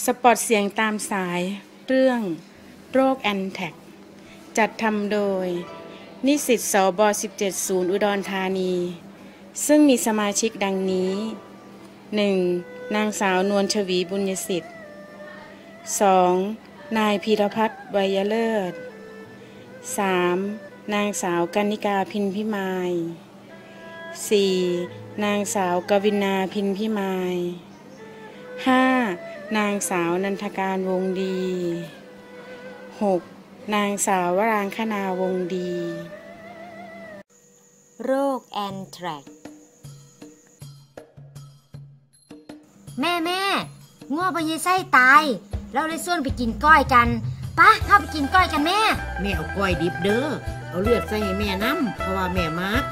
สปอตเสียงตามสายเรื่องโรคแอนแทกจัดทำโดย นิสิตสบ17ศูนย์อุดรธานี ซึ่งมีสมาชิกดังนี้ 1. นางสาวนวลชวีบุญยสิทธิ์ 2. นายพีรพัฒน์ไวยเลิศ 3. นางสาวกันิกาพินพิมาย 4. นางสาวกวินาพินพิมาย นางสาวนันทการวงดี 6. นางสาววรางคนาวงดี โรคแอนแทรกแม่แม่ง้อพญไส้ตาย เราเลยส่วนไปกินก้อยกันปะเข้าไปกินก้อยกันแม่ แม่เอาก้อยดิบเด้อ เอาเลือดใส่ให้แม่น้ำเพราะว่าแม่มัก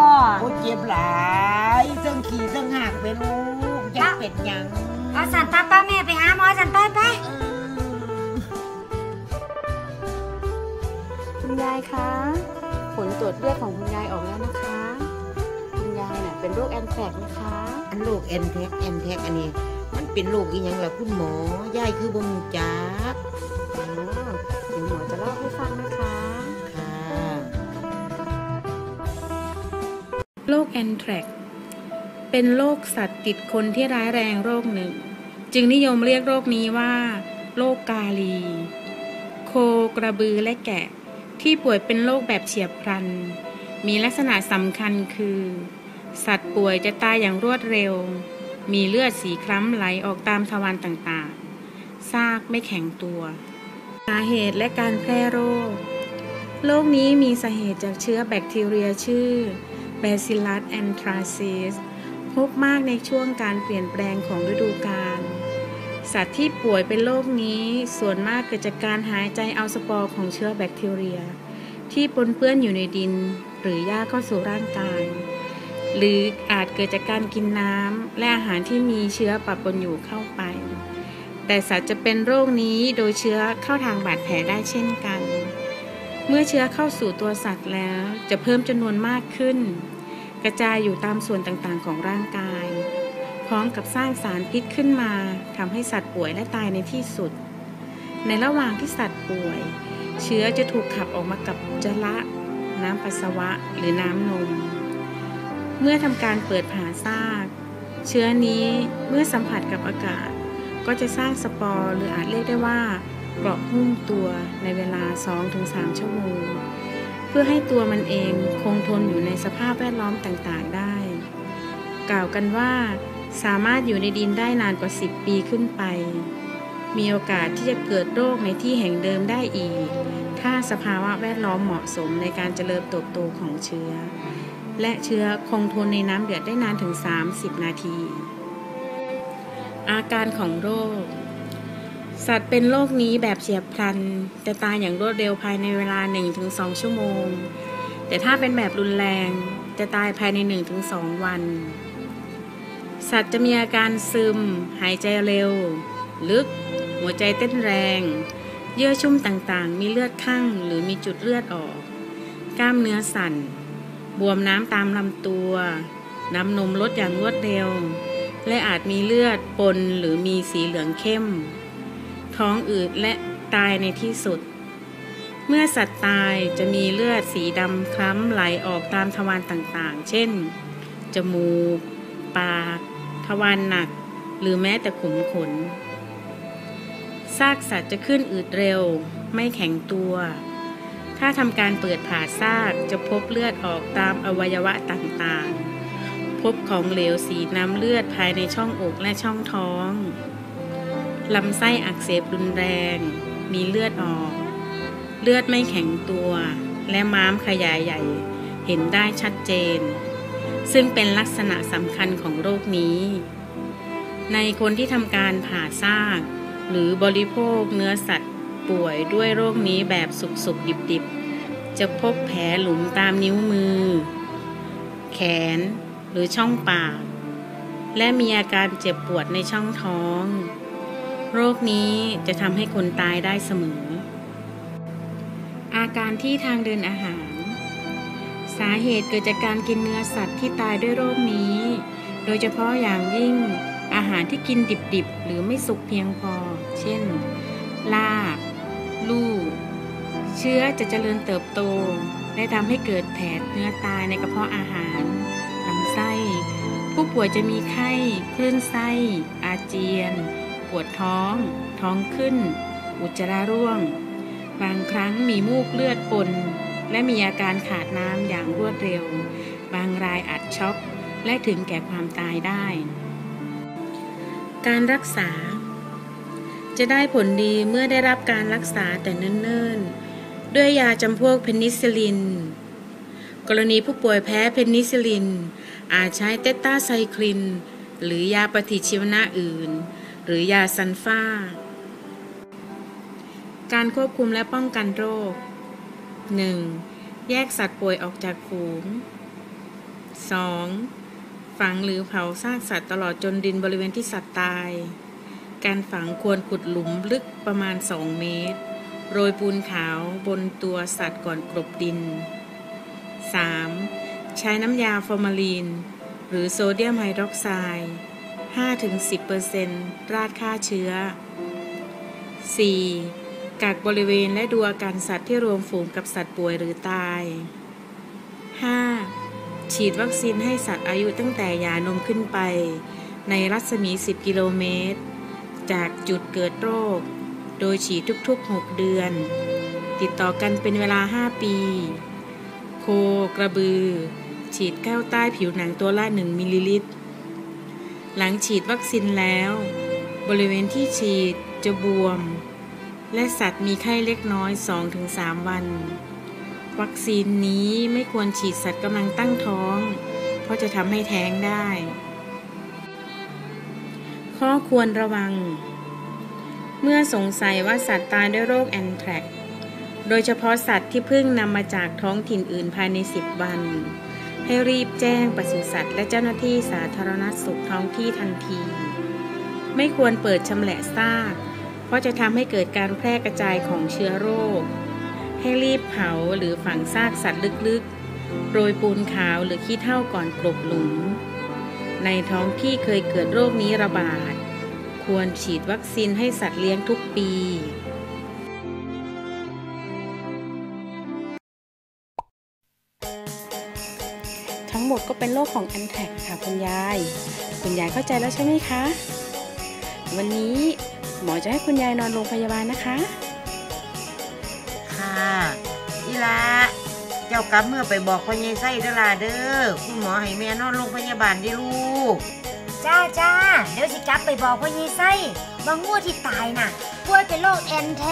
บพักแค่บ่โอ้เจ็บหลายเทั้งขี่เทั้งหักไปลูกอยังเป็ดหยังเอาสันป้าป้าแม่ไปหาหมอสันไปไปเออคุณยายคะผลตรวจเลือดของคุณยายออกแล้วนะคะ คุณยายน่ะเป็นโรคแอนแทรกนะคะอันโรคแอนแทกแอนแทกอันนี้ มันเป็นโรคอีหยังล่ะคุณหมอยายคือบ่มูจัก โรคแอนแทรกเป็นโรคสัตว์ติดคนที่ร้ายแรงโรคหนึ่ง จึงนิยมเรียกโรคนี้ว่าโรคกาลี โคกระบือและแกะ ที่ป่วยเป็นโรคแบบเฉียบพลัน มีลักษณะสำคัญคือ สัตว์ป่วยจะตายอย่างรวดเร็ว มีเลือดสีคล้ำไหลออกตามทวารต่างๆ ซากไม่แข็งตัว สาเหตุและการแพร่โรค โรคนี้มีสาเหตุจากเชื้อแบคทีเรียชื่อ Bacillus anthracis พบมากในช่วงการเปลี่ยนแปลงของฤดูกาล สัตว์ที่ป่วยเป็นโรคนี้ส่วนมากเกิดจากการหายใจเอาสปอร์ของเชื้อแบคทีเรีย ที่ปนเปื้อนอยู่ในดิน หรือหญ้าเข้าสู่ร่างกาย หรืออาจเกิดจากการกินน้ำและอาหารที่มีเชื้อปะปนอยู่เข้าไป แต่สัตว์จะเป็นโรคนี้โดยเชื้อเข้าทางบาดแผลได้เช่นกัน เมื่อเชื้อเข้าสู่ตัวสัตว์แล้วจะเพิ่มจำนวนมากขึ้น กระจายอยู่ตามส่วนต่างๆ ของร่างกาย พร้อมกับสร้างสารพิษขึ้นมาทำให้สัตว์ป่วยและตายในที่สุด ในระหว่างที่สัตว์ป่วย เชื้อจะถูกขับออกมากับอุจระน้ำปัสสาวะหรือน้ำนม เมื่อทำการเปิดผ่าซาก เชื้อนี้เมื่อสัมผัสกับอากาศ ก็จะสร้างสปอร์หรืออาจเรียกได้ว่าเกราะหุ้มตัวในเวลา 2-3 ชั่วโมง เพื่อให้ตัวมันเองคงทนอยู่ในสภาพแวดล้อมต่างๆได้ กล่าวกันว่า สามารถอยู่ในดินได้นานกว่า 10 ปีขึ้นไป มีโอกาสที่จะเกิดโรคในที่แห่งเดิมได้อีก ถ้าสภาวะแวดล้อมเหมาะสมในการเจริญเติบโตของเชื้อ และเชื้อคงทนในน้ำเดือดได้นานถึง 30 นาที อาการของโรค สัตว์เป็นโรคนี้แบบเฉียบพลัน จะตายอย่างรวดเร็วภายในเวลา 1-2 ชั่วโมง แต่ถ้าเป็นแบบรุนแรงจะตายภายใน 1-2 วัน สัตว์จะมีอาการซึม หายใจเร็ว ลึก หัวใจเต้นแรง เยื่อชุ่มต่างๆ มีเลือดข้างหรือมีจุดเลือดออก กล้ามเนื้อสั่น บวมน้ำตามลำตัว น้ำนมลดอย่างรวดเร็ว และอาจมีเลือดปนหรือมีสีเหลืองเข้ม ท้องอืดและตายในที่สุด เมื่อสัตว์ตายจะมีเลือดสีดำคล้ำไหลออกตามทวารต่างๆ เช่น จมูก ปาก ทวารหนัก หรือแม้แต่ขุมขน ซากสัตว์จะขึ้นอืดเร็ว ไม่แข็งตัว ถ้าทำการเปิดผ่าซากจะพบเลือดออกตามอวัยวะต่างๆ พบของเหลวสีน้ำเลือดภายในช่องอกและช่องท้อง ลำไส้อักเสบรุนแรง มีเลือดออก เลือดไม่แข็งตัว และม้ามขยายใหญ่ เห็นได้ชัดเจน ซึ่งเป็นลักษณะสำคัญของโรคนี้ ในคนที่ทำการผ่าซาก หรือบริโภคเนื้อสัตว์ป่วยด้วยโรคนี้แบบสุกๆดิบๆ จะพบแผลหลุมตามนิ้วมือ แขนหรือช่องปาก และมีอาการเจ็บปวดในช่องท้อง โรคนี้จะทำให้คนตายได้เสมอ อาการที่ทางเดินอาหาร สาเหตุเกิดจากการกินเนื้อสัตว์ที่ตายด้วยโรคนี้ โดยเฉพาะอย่างยิ่งอาหารที่กินดิบๆ หรือไม่สุกเพียงพอ เช่น ลาบ ลูก เชื้อจะเจริญเติบโต และทำให้เกิดแผลเนื้อตายในกระเพาะอาหารลำไส้ ผู้ป่วยจะมีไข้ คลื่นไส้ อาเจียน ปวดท้อง ท้องขึ้น อุจจาระร่วง บางครั้งมีมูกเลือดปน และมีอาการขาดน้ำอย่างรวดเร็ว บางรายอาจช็อกและถึงแก่ความตายได้ การรักษา จะได้ผลดีเมื่อได้รับการรักษาแต่เนิ่นๆ ด้วยยาจำพวกเพนิซิลิน กรณีผู้ป่วยแพ้เพนิซิลิน อาจใช้เตต้าไซคลิน หรือยาปฏิชีวนะอื่น หรือยาซันฟ้า การควบคุมและป้องกันโรค 1. แยกสัตว์ป่วยออกจากฝูง 2. ฝังหรือเผาซากสัตว์ตลอดจนดินบริเวณที่สัตว์ตาย การฝังควรขุดหลุมลึกประมาณ 2 เมตร โรยปูนขาวบนตัวสัตว์ก่อนกลบดิน 3. ใช้น้ำยาฟอร์มาลีน หรือโซเดียมไฮดรอกไซด์ 5-10%ราดฆ่าเชื้อ 4. กักบริเวณและดูอาการสัตว์ที่รวมฝูงกับสัตว์ป่วยหรือตาย 5. ฉีดวัคซีนให้สัตว์อายุตั้งแต่ยานมขึ้นไป ในรัศมี 10 กิโลเมตร จากจุดเกิดโรค โดยฉีดทุกๆ 6 เดือน ติดต่อกันเป็นเวลา 5 ปี โคกระบือ ฉีดเข้าใต้ผิวหนังตัวละ 1 มิลลิลิตร หลังฉีดวัคซีนแล้ว บริเวณที่ฉีดจะบวม และสัตว์มีไข้เล็กน้อย 2-3 วัน วัคซีนนี้ไม่ควรฉีดสัตว์กำลังตั้งท้อง เพราะจะทำให้แท้งได้ ข้อควรระวัง เมื่อสงสัยว่าสัตว์ตายด้วยโรคแอนแทรกโดยเฉพาะสัตว์ที่เพิ่งนำมาจากท้องถิ่นอื่นภายใน 10 วัน ให้รีบแจ้งปศุสัตว์และเจ้าหน้าที่สาธารณสุขท้องที่ทันที ไม่ควรเปิดชำแหละซาก เพราะจะทำให้เกิดการแพร่กระจายของเชื้อโรค ให้รีบเผาหรือฝังซากสัตว์ลึกๆ โรยปูนขาวหรือขี้เถ้าก่อนกลบหลุม ในท้องที่เคยเกิดโรคนี้ระบาด ควรฉีดวัคซีนให้สัตว์เลี้ยงทุกปี หมดก็เป็นโรคของแอนแทกค่ะคุณยาย คุณยายเข้าใจแล้วใช่ไหมคะ วันนี้หมอจะให้คุณยายนอนโรงพยาบาลนะคะ ค่ะอีละเจ้ากลับเมื่อไปบอกพ่อใหญ่ไส้เด้อล่ะเด้อคุณหมอให้แม่นอนโรงพยาบาลดิลูก จ้าจ้าเดี๋ยวสิกลับไปบอกพ่อยีไส้ว่างูที่ตายน่ะป่วยเป็นโรคแอนแท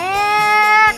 ก